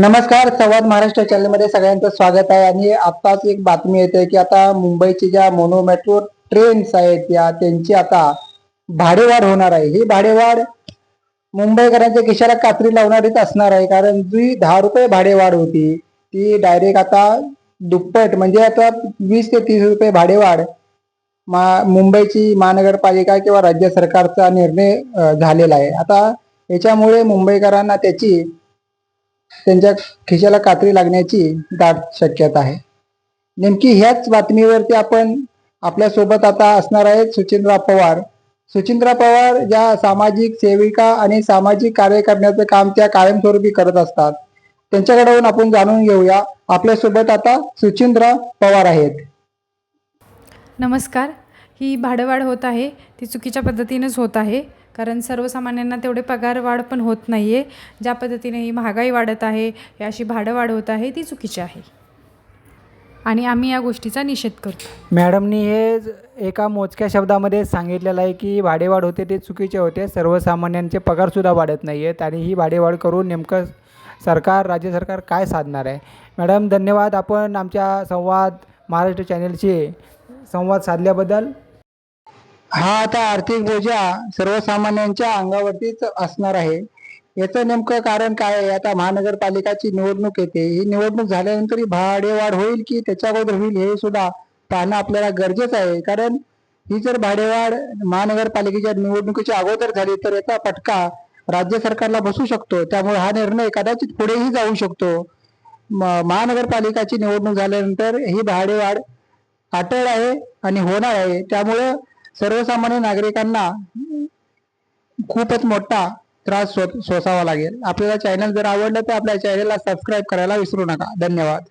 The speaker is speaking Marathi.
नमस्कार संवाद महाराष्ट्र चॅनलमध्ये सगळ्यांचं स्वागत आहे आणि आताच एक बातमी येते की आता मुंबईची ज्या मोनो मेट्रो ट्रेन्स आहेत या त्यांची आता भाडेवाढ होणार आहे. ही भाडेवाढ मुंबईकरांच्या खिशाला कात्री लावणारीच असणार आहे कारण जी दहा रुपये भाडेवाढ होती ती डायरेक्ट आता दुप्पट म्हणजे आता वीस ते तीस रुपये भाडेवाढ मा मुंबईची महानगरपालिका किंवा राज्य सरकारचा निर्णय झालेला आहे. आता याच्यामुळे मुंबईकरांना त्याची त्यांच्या खिशाला कात्री लागण्याची दाट शक्यता आहे. नेमकी ह्याच बातमीवरती आपण आपल्यासोबत आता असणार आहेत सुचिंद्रा पवार. सुचिंद्रा पवार ज्या सामाजिक सेविका आणि सामाजिक कार्य करण्याचं काम त्या कायमस्वरूपी करत असतात. त्यांच्याकडून आपण जाणून घेऊया. आपल्यासोबत आता सुचिंद्रा पवार आहेत. नमस्कार. ही भाडवाढ होत आहे. ती चुकीच्या पद्धतीनेच होत आहे. कारण सर्वसामान्यांना तेवढे पगार वाढ पण होत नाही आहे ज्या पद्धतीने ही महागाई वाढत आहे ही अशी भाडं वाढ होत आहे ती चुकीची आहे. आणि आम्ही या गोष्टीचा निषेध करतो. मॅडमनी हे एका मोजक्या शब्दामध्ये सांगितलेलं आहे की भाडेवाढ होते ते चुकीचे होते. सर्वसामान्यांचे पगारसुद्धा वाढत नाही आहेत आणि ही भाडेवाढ करून नेमकं सरकार राज्य सरकार काय साधणार आहे? मॅडम धन्यवाद. आपण आमच्या संवाद महाराष्ट्र चॅनेलशी संवाद साधल्याबद्दल हा आता आर्थिक बोजा सर्वसामान्यांच्या अंगावरतीच असणार आहे. याचं नेमकं कारण काय आहे? आता महानगरपालिकाची निवडणूक येते. ही निवडणूक झाल्यानंतर ही भाडेवाढ होईल की त्याच्या अगोदर होईल हे सुद्धा पाहणं आपल्याला गरजेचं आहे. कारण ही जर भाडेवाढ महानगरपालिकेच्या निवडणुकीच्या अगोदर झाली तर याचा फटका राज्य सरकारला बसू शकतो. त्यामुळे हा निर्णय कदाचित पुढेही जाऊ शकतो. म- महानगरपालिकाची निवडणूक झाल्यानंतर ही भाडेवाढ अटळ आहे आणि होणार आहे. त्यामुळं सर्वसामान्य नागरिकांना खूपच मोठा त्रास सो सोसावा लागेल. आपल्याला चॅनल जर आवडलं तर आपल्या चॅनलला सबस्क्राईब करायला विसरू नका. धन्यवाद.